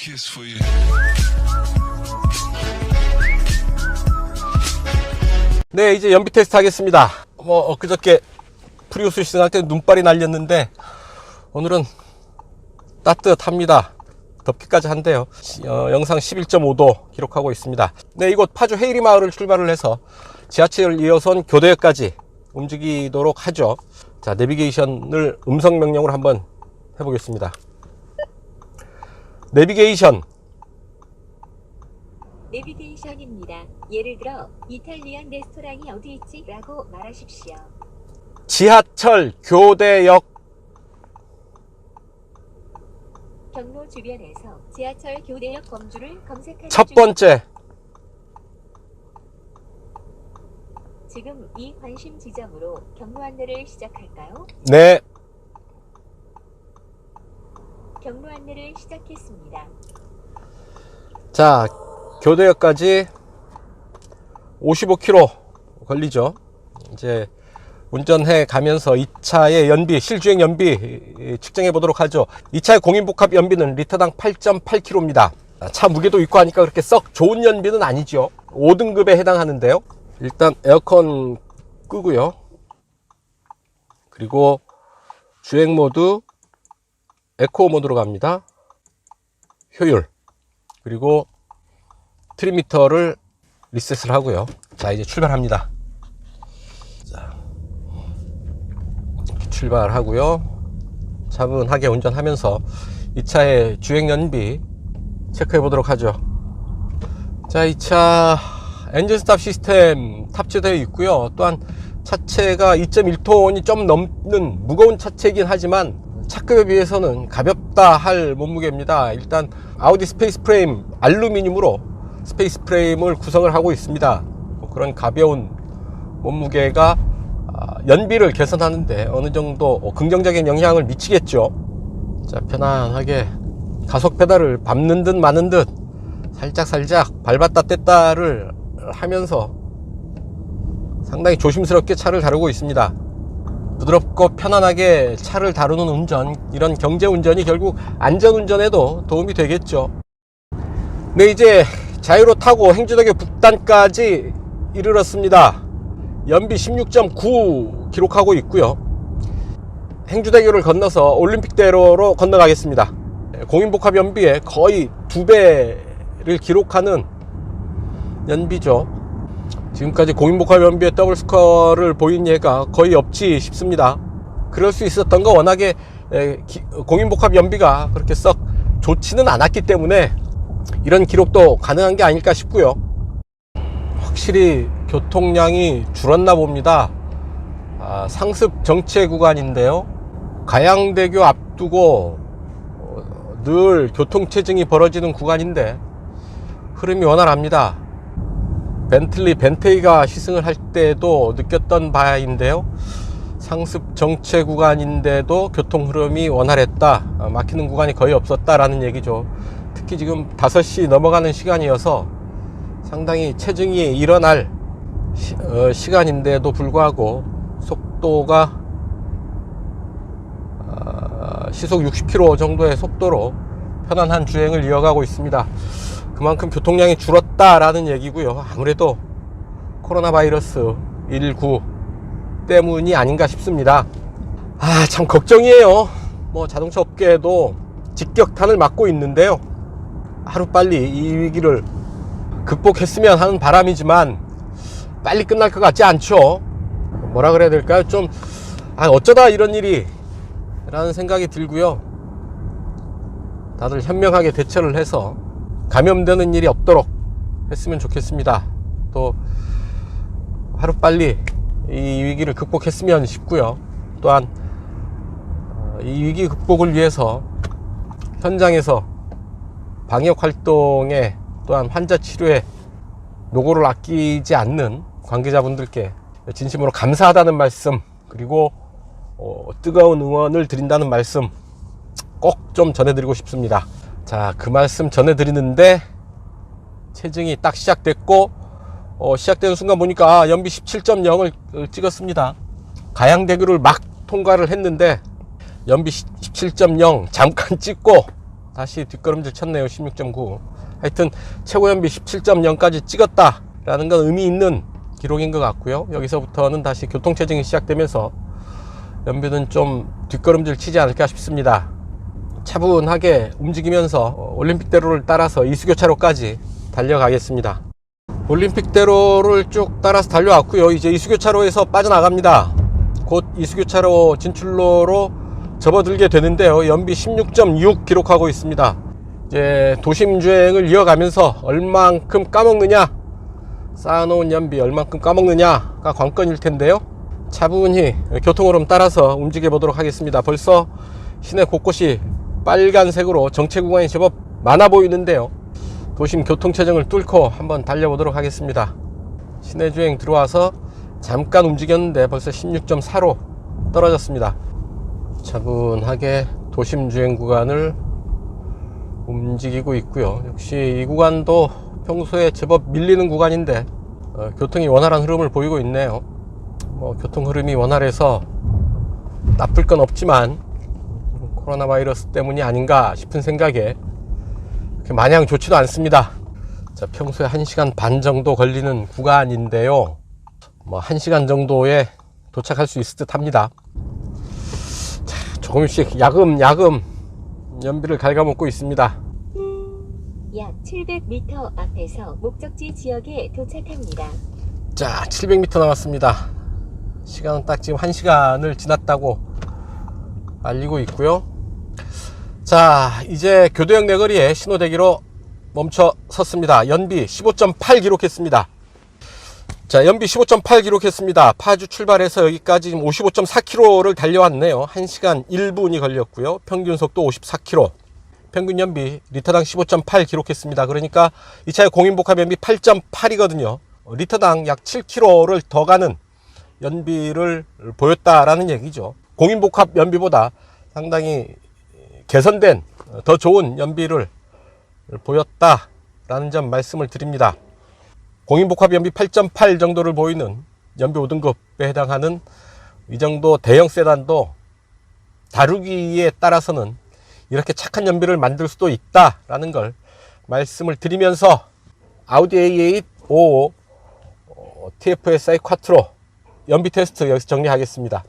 kiss for you. 네, 이제 연비 테스트 하겠습니다. 뭐, 엊그저께 프리우스 시승할 때 눈발이 날렸는데, 오늘은 따뜻합니다. 덥기까지 한데요. 어, 영상 11.5도 기록하고 있습니다. 네, 이곳 파주 헤이리 마을을 출발을 해서 지하철 2호선 교대역까지 움직이도록 하죠. 자, 내비게이션을 음성 명령으로 한번 해보겠습니다. 내비게이션, 내비게이션입니다. 예를 들어 이탈리안 레스토랑이 어디 있지? 라고 말하십시오. 지하철 교대역 경로 주변에서 지하철 교대역 범주를 검색하는 첫 중- 번째, 지금 이 관심 지점으로 경로 안내를 시작할까요? 네, 경로 안내를 시작했습니다. 자, 교대역까지 55km 걸리죠. 이제 운전해 가면서 이 차의 연비, 실주행 연비 측정해 보도록 하죠. 이 차의 공인복합 연비는 리터당 8.8km입니다. 차 무게도 있고 하니까 그렇게 썩 좋은 연비는 아니죠. 5등급에 해당하는데요. 일단 에어컨 끄고요. 그리고 주행 모드 에코 모드로 갑니다. 효율. 그리고 트리미터를 리셋을 하고요. 자, 이제 출발합니다. 자, 출발하고요. 차분하게 운전하면서 이 차의 주행 연비 체크해 보도록 하죠. 자, 이 차 엔진 스탑 시스템 탑재되어 있고요. 또한 차체가 2.1톤이 좀 넘는 무거운 차체이긴 하지만 차급에 비해서는 가볍다 할 몸무게입니다. 일단 아우디 스페이스 프레임 알루미늄으로 스페이스 프레임을 구성을 하고 있습니다. 뭐 그런 가벼운 몸무게가 아, 연비를 개선하는데 어느 정도 어, 긍정적인 영향을 미치겠죠. 자, 편안하게 가속 페달을 밟는 듯 마는 듯 살짝 살짝 밟았다 뗐다를 하면서 상당히 조심스럽게 차를 다루고 있습니다. 부드럽고 편안하게 차를 다루는 운전, 이런 경제 운전이 결국 안전 운전에도 도움이 되겠죠. 네, 이제 자유로 타고 행주대교 북단까지 이르렀습니다. 연비 16.9 기록하고 있고요. 행주대교를 건너서 올림픽대로로 건너가겠습니다. 공인복합 연비의 거의 두 배를 기록하는 연비죠. 지금까지 공인복합 연비의 더블 스코어를 보인 예가 거의 없지 싶습니다. 그럴 수 있었던 거 워낙에 공인복합 연비가 그렇게 썩 좋지는 않았기 때문에 이런 기록도 가능한 게 아닐까 싶고요. 확실히 교통량이 줄었나 봅니다. 아, 상습 정체 구간인데요. 가양대교 앞두고 어, 늘 교통체증이 벌어지는 구간인데 흐름이 원활합니다. 벤틀리 벤테이가 시승을 할 때도 느꼈던 바인데요. 상습 정체 구간인데도 교통 흐름이 원활했다. 아, 막히는 구간이 거의 없었다라는 얘기죠. 특히 지금 5시 넘어가는 시간이어서 상당히 체증이 일어날 시, 간인데도 불구하고 속도가 아, 시속 60km 정도의 속도로 편안한 주행을 이어가고 있습니다. 그만큼 교통량이 줄었다라는 얘기고요. 아무래도 코로나 바이러스 19 때문이 아닌가 싶습니다. 아, 참 걱정이에요. 뭐 자동차 업계도 직격탄을 맞고 있는데요. 하루빨리 이 위기를 극복했으면 하는 바람이지만 빨리 끝날 것 같지 않죠. 뭐라 그래야 될까요? 좀 아, 어쩌다 이런 일이 라는 생각이 들고요. 다들 현명하게 대처를 해서 감염되는 일이 없도록 했으면 좋겠습니다. 또 하루빨리 이 위기를 극복했으면 싶고요. 또한 어, 이 위기 극복을 위해서 현장에서 방역 활동에 또한 환자 치료에 노고를 아끼지 않는 관계자분들께 진심으로 감사하다는 말씀 그리고 어, 뜨거운 응원을 드린다는 말씀 꼭 좀 전해드리고 싶습니다. 자, 그 말씀 전해드리는데 체증이 딱 시작됐고 어, 시작되는 순간 보니까 아, 연비 17.0을 찍었습니다. 가양대교를 막 통과를 했는데 연비 17.0 잠깐 찍고 다시 뒷걸음질 쳤네요 16.9 하여튼 최고 연비 17.0까지 찍었다라는 건 의미 있는 기록인 것 같고요. 여기서부터는 다시 교통 체증이 시작되면서 연비는 좀 뒷걸음질 치지 않을까 싶습니다 차분하게 움직이면서 어, 올림픽대로를 따라서 이수교차로까지 달려가겠습니다. 올림픽대로를 쭉 따라서 달려왔고요. 이제 이수교차로에서 빠져나갑니다. 곧 이수교차로 진출로로 접어들게 되는데요. 연비 16.6 기록하고 있습니다. 이제 도심 주행을 이어가면서 얼만큼 까먹느냐 쌓아놓은 연비 얼만큼 까먹느냐가 관건일 텐데요. 차분히 교통흐름 따라서 움직여 보도록 하겠습니다. 벌써 시내 곳곳이 빨간색으로 정체 구간이 제법 많아 보이는데요. 도심 교통체증을 뚫고 한번 달려보도록 하겠습니다. 시내 주행 들어와서 잠깐 움직였는데 벌써 16.4로 떨어졌습니다. 차분하게 도심 주행 구간을 움직이고 있고요. 역시 이 구간도 평소에 제법 밀리는 구간인데 어, 교통이 원활한 흐름을 보이고 있네요. 뭐 교통 흐름이 원활해서 나쁠 건 없지만 코로나 바이러스 때문이 아닌가 싶은 생각에 마냥 좋지도 않습니다. 자, 평소에 1시간 반 정도 걸리는 구간인데요. 뭐 1시간 정도에 도착할 수 있을 듯 합니다. 자, 조금씩 야금야금 연비를 갉아먹고 있습니다. 약 700m 앞에서 목적지 지역에 도착합니다. 자 700m 남았습니다. 시간은 딱 지금 1시간을 지났다고 알리고 있고요 자 이제 교도역 내거리에 신호대기로 멈춰 섰습니다. 연비 15.8 기록했습니다. 자 연비 15.8 기록했습니다. 파주 출발해서 여기까지 55.4km를 달려왔네요. 1시간 1분이 걸렸고요. 평균 속도 54km 평균 연비 리터당 15.8 기록했습니다. 그러니까 이 차의 공인복합 연비 8.8이거든요. 리터당 약 7km를 더 가는 연비를 보였다라는 얘기죠. 공인복합 연비보다 상당히 개선된 더 좋은 연비를 보였다라는 점 말씀을 드립니다 공인복합 연비 8.8 정도를 보이는 연비 5등급에 해당하는 이 정도 대형 세단도 다루기에 따라서는 이렇게 착한 연비를 만들 수도 있다라는 걸 말씀을 드리면서 아우디 A8 55 어, TFSI 쿼트로 연비 테스트 여기서 정리하겠습니다.